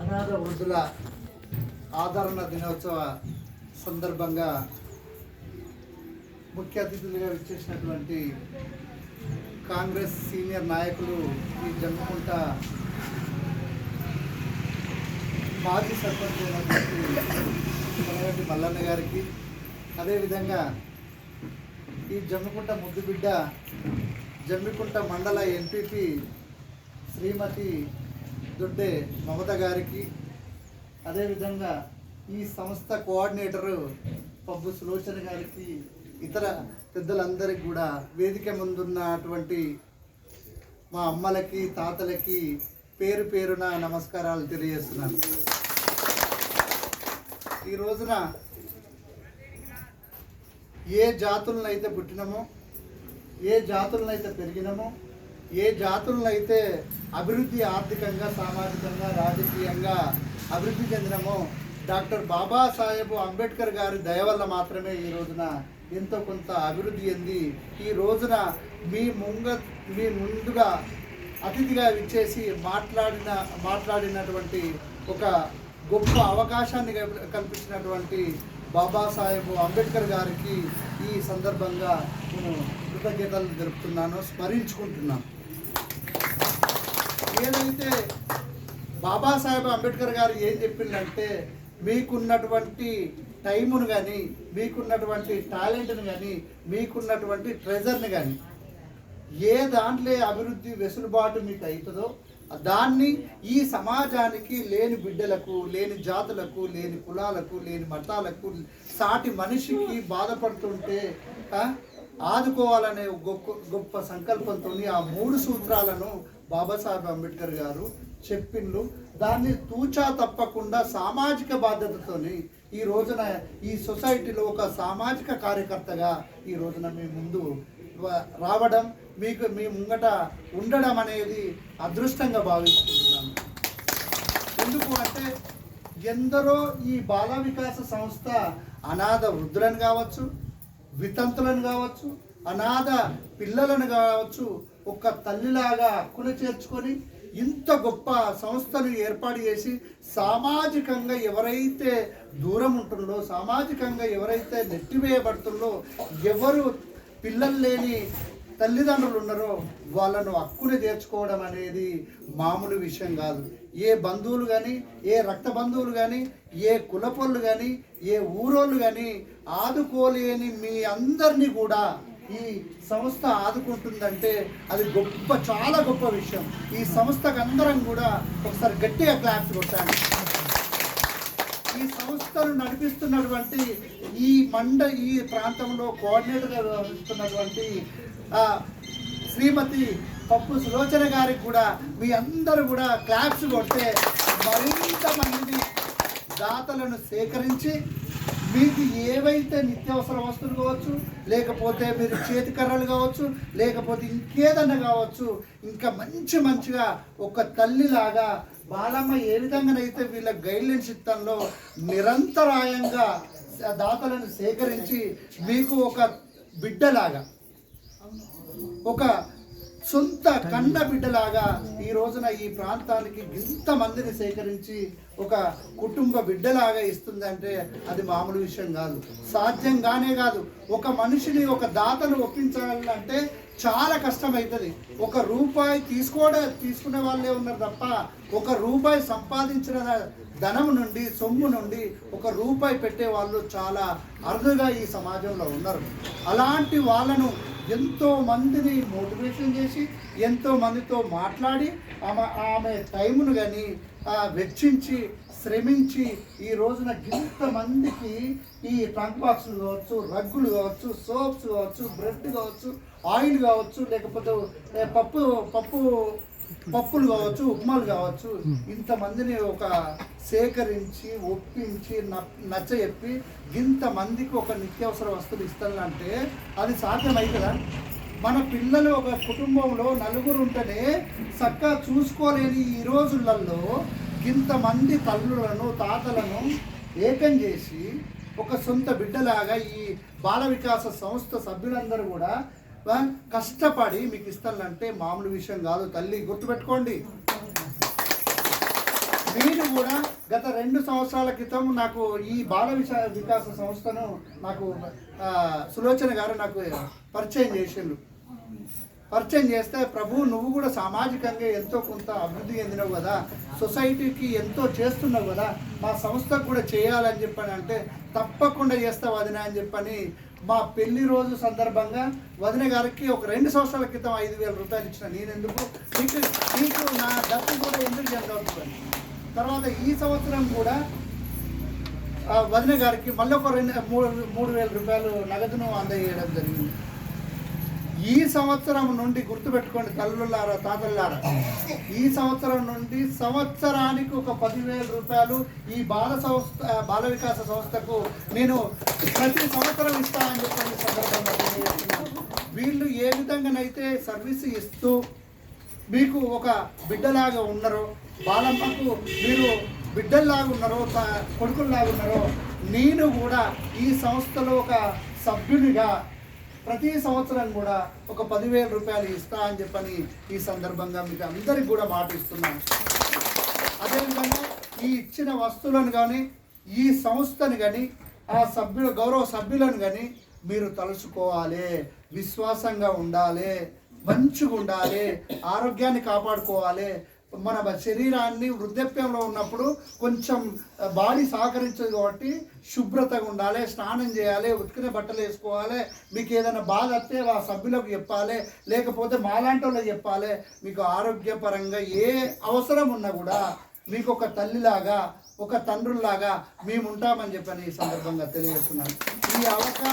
అనాథ వృద్ధుల ఆదరణ దినోత్సవ సందర్భంగా ముఖ్య అతిథులుగా విచ్చేసినటువంటి కాంగ్రెస్ సీనియర్ నాయకులు ఈ జమ్ముకుంట మాజీ సర్పంచ్ అయినటువంటి కొనగట్టి మల్లన్న గారికి. అదేవిధంగా ఈ జమ్మికుంట ముద్దుబిడ్డ జమ్మికుంట మండల ఎంపీపీ శ్రీమతి దొడ్డే మమత గారికి అదేవిధంగా ఈ సంస్థ కోఆర్డినేటరు పబ్బు సులోచన గారికి ఇతర పెద్దలందరికీ కూడా వేదిక ముందున్నటువంటి మా అమ్మలకి తాతలకి పేరు పేరున నమస్కారాలు తెలియజేస్తున్నాను. ఈ రోజున ఏ జాతులను అయితే పుట్టినమో ఏ జాతులను అయితే పెరిగినామో ఏ జాతులను అయితే అభివృద్ధి ఆర్థికంగా సామాజికంగా రాజకీయంగా అభివృద్ధి చెందినమో డాక్టర్ బాబాసాహెబ్ అంబేద్కర్ గారి దయ వల్ల మాత్రమే ఈ రోజున ఎంతో కొంత అభివృద్ధి చెంది ఈ రోజున మీ ముంగ మీ ముందుగా అతిథిగా విచ్చేసి మాట్లాడిన మాట్లాడినటువంటి ఒక గొప్ప అవకాశాన్ని కల్పించినటువంటి బాబాసాహెబ్ అంబేద్కర్ గారికి ఈ సందర్భంగా నేను కృతజ్ఞతలు జరుపుతున్నాను స్మరించుకుంటున్నాను. ఏదైతే బాబాసాహెబ్ అంబేద్కర్ గారు ఏం చెప్పిందంటే మీకున్నటువంటి టైమును కానీ మీకున్నటువంటి టాలెంట్ని కానీ మీకున్నటువంటి ట్రెజర్ని కానీ ఏ దాంట్లో అభివృద్ధి వెసులుబాటు మీకు అవుతుందో దాన్ని ఈ సమాజానికి లేని బిడ్డలకు లేని జాతులకు లేని కులాలకు లేని మతాలకు సాటి మనిషికి బాధపడుతుంటే ఆదుకోవాలనే గొప్ప గొప్ప సంకల్పంతో ఆ మూడు సూత్రాలను బాబాసాహెబ్ అంబేద్కర్ గారు చెప్పిండ్రు. దాన్ని తూచా తప్పకుండా సామాజిక బాధ్యతతోని ఈ రోజున ఈ సొసైటీలో ఒక సామాజిక కార్యకర్తగా ఈ రోజున మీ ముందు రావడం మీకు మీ ముంగట ఉండడం అనేది అదృష్టంగా భావిస్తున్నాను. ఎందుకు అంటే ఎందరో ఈ బాల వికాస సంస్థ అనాథ వృద్ధులను కావచ్చు వితంతులను కావచ్చు అనాథ పిల్లలను కావచ్చు ఒక తల్లిలాగా హక్కును చేర్చుకొని ఇంత గొప్ప సంస్థను ఏర్పాటు చేసి సామాజికంగా ఎవరైతే దూరం ఉంటుందో సామాజికంగా ఎవరైతే నెట్టివేయబడుతుందో ఎవరు పిల్లలు లేని తల్లిదండ్రులు ఉన్నారో వాళ్ళను హక్కుని తీర్చుకోవడం అనేది మామూలు విషయం కాదు. ఏ బంధువులు కానీ ఏ రక్త బంధువులు కానీ ఏ కులపొళ్ళు కానీ ఏ ఊరోళ్ళు కానీ ఆదుకోలేని మీ అందరినీ కూడా ఈ సంస్థ ఆదుకుంటుందంటే అది గొప్ప చాలా గొప్ప విషయం. ఈ సంస్థకు అందరం కూడా ఒకసారి గట్టిగా క్లాప్స్ కొట్టాలి. ఈ సంస్థను నడిపిస్తున్నటువంటి ఈ మండ ఈ ప్రాంతంలో కోఆర్డినేటర్గా వ్యవహరిస్తున్నటువంటి శ్రీమతి పప్పు సులోచన గారికి కూడా మీ అందరూ కూడా క్లాప్స్ కొడితే మరింత మందిని దాతలను సేకరించి మీకు ఏవైతే నిత్యావసర వస్తువులు కావచ్చు లేకపోతే మీరు చేతికర్రలు కావచ్చు లేకపోతే ఇంకేదన్నా కావచ్చు ఇంకా మంచి మంచిగా ఒక తల్లిలాగా బాలమ్మ ఏ విధంగానైతే వీళ్ళ గైడ్లైన్స్ చిత్తంలో నిరంతరాయంగా దాతలను సేకరించి మీకు ఒక బిడ్డలాగా ఒక సొంత కన్న బిడ్డలాగా ఈ రోజున ఈ ప్రాంతానికి ఇంత మందిని సేకరించి ఒక కుటుంబ బిడ్డలాగా ఇస్తుందంటే అది మామూలు విషయం కాదు. సాధ్యంగానే కాదు. ఒక మనిషిని ఒక దాతను ఒప్పించాలంటే చాలా కష్టమవుతుంది ఒక రూపాయి తీసుకోవడం తీసుకునే వాళ్ళే ఉన్నారు తప్ప ఒక రూపాయి సంపాదించిన ధనం నుండి సొమ్ము నుండి ఒక రూపాయి పెట్టే వాళ్ళు చాలా అరుదుగా ఈ సమాజంలో ఉన్నారు. అలాంటి వాళ్ళను ఎంతో మందిని మోటివేషన్ చేసి ఎంతో మందితో మాట్లాడి ఆమె ఆమె టైమును కానీ వెచ్చించి శ్రమించి ఈ రోజున ఇంతమందికి ఈ ట్రంక్ బాక్సులు కావచ్చు రగ్గులు కావచ్చు సోప్స్ కావచ్చు బ్రెడ్ కావచ్చు ఆయిల్ కావచ్చు లేకపోతే పప్పు పప్పు పప్పులు కావచ్చు ఉప్మాలు కావచ్చు ఇంతమందిని ఒక సేకరించి ఒప్పించి నచ్చ చెప్పి ఇంతమందికి ఒక నిత్యావసర వస్తువులు ఇస్తానంటే అది సాధ్యమవుతుందా మన పిల్లలు ఒక కుటుంబంలో నలుగురు ఉంటేనే చక్కగా చూసుకోలేని ఈ రోజులలో ఇంతమంది తల్లులను తాతలను ఏకం చేసి ఒక సొంత బిడ్డలాగా ఈ బాల వికాస సంస్థ సభ్యులందరూ కూడా కష్టపడి మీకు ఇస్తానంటే మామూలు విషయం కాదు. తల్లి గుర్తుపెట్టుకోండి. మీరు కూడా గత రెండు సంవత్సరాల క్రితం నాకు ఈ బాల విశా వికాస సంస్థను నాకు సులోచన గారు నాకు పరిచయం చేసిండ్రు. పరిచయం చేస్తే ప్రభు నువ్వు కూడా సామాజికంగా ఎంతో కొంత అభివృద్ధి చెందినావు కదా. సొసైటీకి ఎంతో చేస్తున్నావు కదా. మా సంస్థకు కూడా చేయాలని చెప్పని అంటే తప్పకుండా చేస్తావు వదిన అని చెప్పని మా పెళ్ళి రోజు సందర్భంగా వదిన గారికి ఒక రెండు సంవత్సరాల క్రితం ఐదు వేల రూపాయలు ఇచ్చిన. నేను ఎందుకు నీకు నీకు నా డబ్బు కూడా ఎందుకు చెందవుతుంది తర్వాత ఈ సంవత్సరం కూడా ఆ వదిన గారికి మళ్ళీ ఒక రెండు మూడు మూడు వేల రూపాయలు నగదును అందజేయడం జరిగింది. ఈ సంవత్సరం నుండి గుర్తుపెట్టుకోండి తల్లులారా తాతల్లారా. ఈ సంవత్సరం నుండి సంవత్సరానికి ఒక పదివేల రూపాయలు ఈ బాల సంస్థ బాల వికాస సంస్థకు నేను ప్రతి సంవత్సరం ఇస్తానని చెప్పి సందర్భంగా వీళ్ళు ఏ విధంగానైతే సర్వీస్ ఇస్తూ మీకు ఒక బిడ్డలాగా ఉన్నారో బాలమ్మకు మీరు బిడ్డల్లాగా ఉన్నారో త- కొడుకుల్లాగా ఉన్నారో నేను కూడా ఈ సంస్థలో ఒక సభ్యునిగా ప్రతి సంవత్సరం కూడా ఒక పదివేల రూపాయలు ఇస్తా అని చెప్పని ఈ సందర్భంగా మీకు అందరికి కూడా మాట ఇస్తున్నాను. అదేవిధంగా ఈ ఇచ్చిన వస్తువులను కానీ ఈ సంస్థను కానీ ఆ సభ్యుల గౌరవ సభ్యులను కానీ మీరు తలుచుకోవాలి. విశ్వాసంగా ఉండాలి. మంచిగా ఉండాలి ఆరోగ్యాన్ని కాపాడుకోవాలి. మన శరీరాన్ని వృద్ధాప్యంలో ఉన్నప్పుడు కొంచెం బాడీ సహకరించదు కాబట్టి శుభ్రతగా ఉండాలి స్నానం చేయాలి ఉతికిన బట్టలు వేసుకోవాలి మీకు ఏదైనా బాధ వస్తే ఆ సభ్యులకు చెప్పాలి లేకపోతే మాలాంటి వాళ్ళకి చెప్పాలి మీకు ఆరోగ్యపరంగా ఏ అవసరం ఉన్నా కూడా మీకు ఒక తల్లిలాగా ఒక తండ్రుల్లాగా మేము ఉంటామని చెప్పని ఈ సందర్భంగా తెలియజేస్తున్నాను. ఈ అవకాశం